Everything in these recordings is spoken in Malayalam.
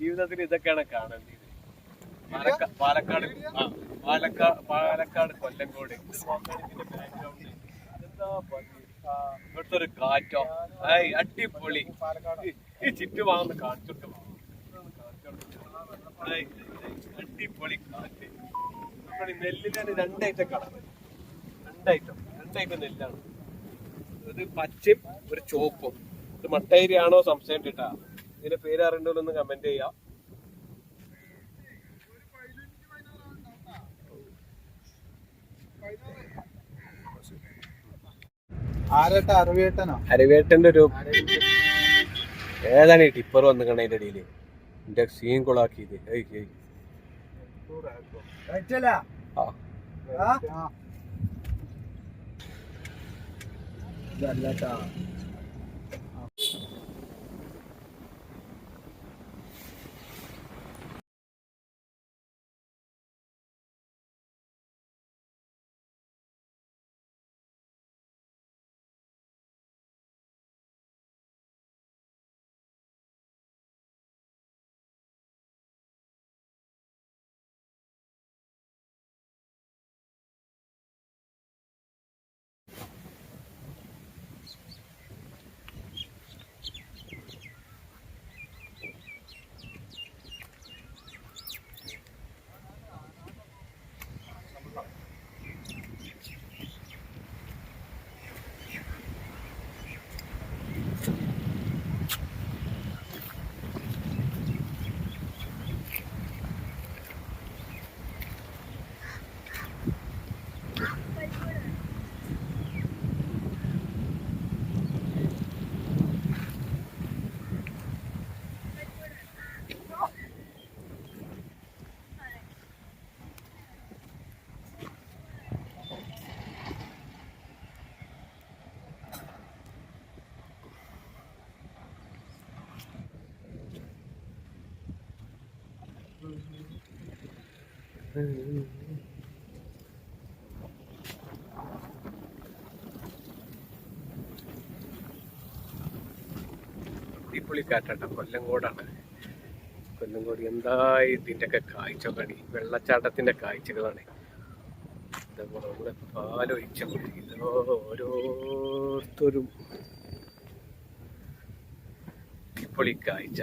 ജീവിതത്തിൽ ഇതൊക്കെയാണ് കാണേണ്ടത് പാലക്കാട് പാലക്കാട് പാലക്കാട് കൊല്ലങ്കോട് ഇവിടുത്തെ ഒരു കാറ്റോ. ഏയ് അടിപൊളി. ഈ- ചുറ്റുഭാഗം കാണിച്ചു കൊടുക്കാം ഏയ്, അടിപൊളി കാറ്റ്. നമ്മുടെ നെല്ലിലാണ് രണ്ടൈറ്റം കളർ രണ്ടൈറ്റം രണ്ടൈറ്റം നെല്ലാണ്. ഒരു പച്ചയും ഒരു ചുവപ്പും. ഇത് മട്ടേരി ആണോ സംശയം കിട്ടാ? ഇതിന്റെ പേര് അറിയണ്ടോ ഒന്ന് കമന്റ് ചെയ്യാം. അരവേട്ടന്റെ ഒരു ഏതാണ് ഈ ടിപ്പർ വന്ന് കണ്ടതിന്റെ ഇടയിൽ എന്റെ സീൻ കൊളാക്കിയത്. ആ. അടിപൊളി കൊല്ലങ്കോടാണ് കൊല്ലങ്കോട് എന്താ ഇതിന്റെ ഒക്കെ കാഴ്ചകളാണ്. ഈ വെള്ളച്ചാട്ടത്തിന്റെ കാഴ്ചകളാണ്. ഇതേപോലെ നമ്മളെ പാലൊഴിച്ച പോലെ ഇതോ ഓരോരുത്തരും. അടിപൊളി കാഴ്ച.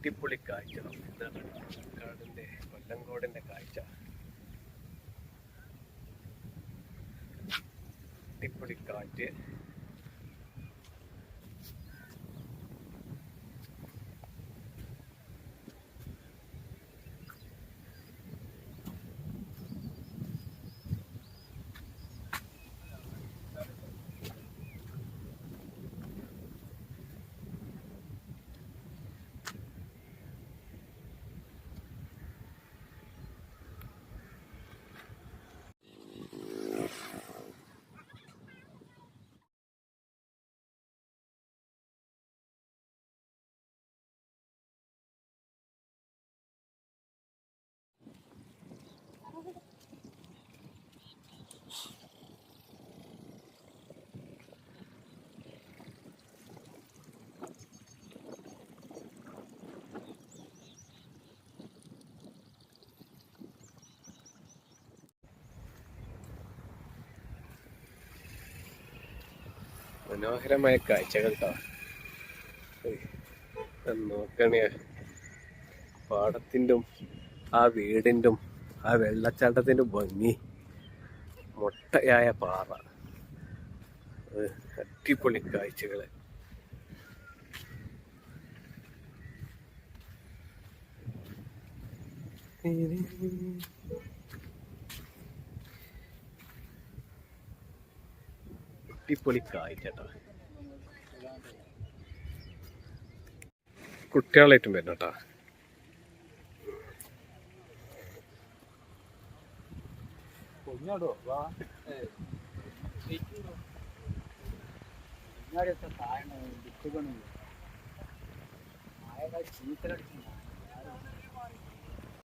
അടിപൊളി കാഴ്ച ഇതാണ് കാടിന്റെ കൊല്ലങ്കോടിന്റെ കാഴ്ച. അടിപൊളി കാറ്റ്. മനോഹരമായ കാഴ്ചകൾ നോക്കണേ. പാടത്തിന്റെ ആ വീടിന്റെ ആ വെള്ളച്ചാട്ടത്തിന്റെ ഭംഗി. മുട്ടയായ പാറ. അടിപൊളി കാഴ്ചകൾ അടിപൊളി കാഴ്ച കേട്ടോ കുട്ടികളായിട്ടും വരണം കേട്ടോ പൊഞ്ഞാടോ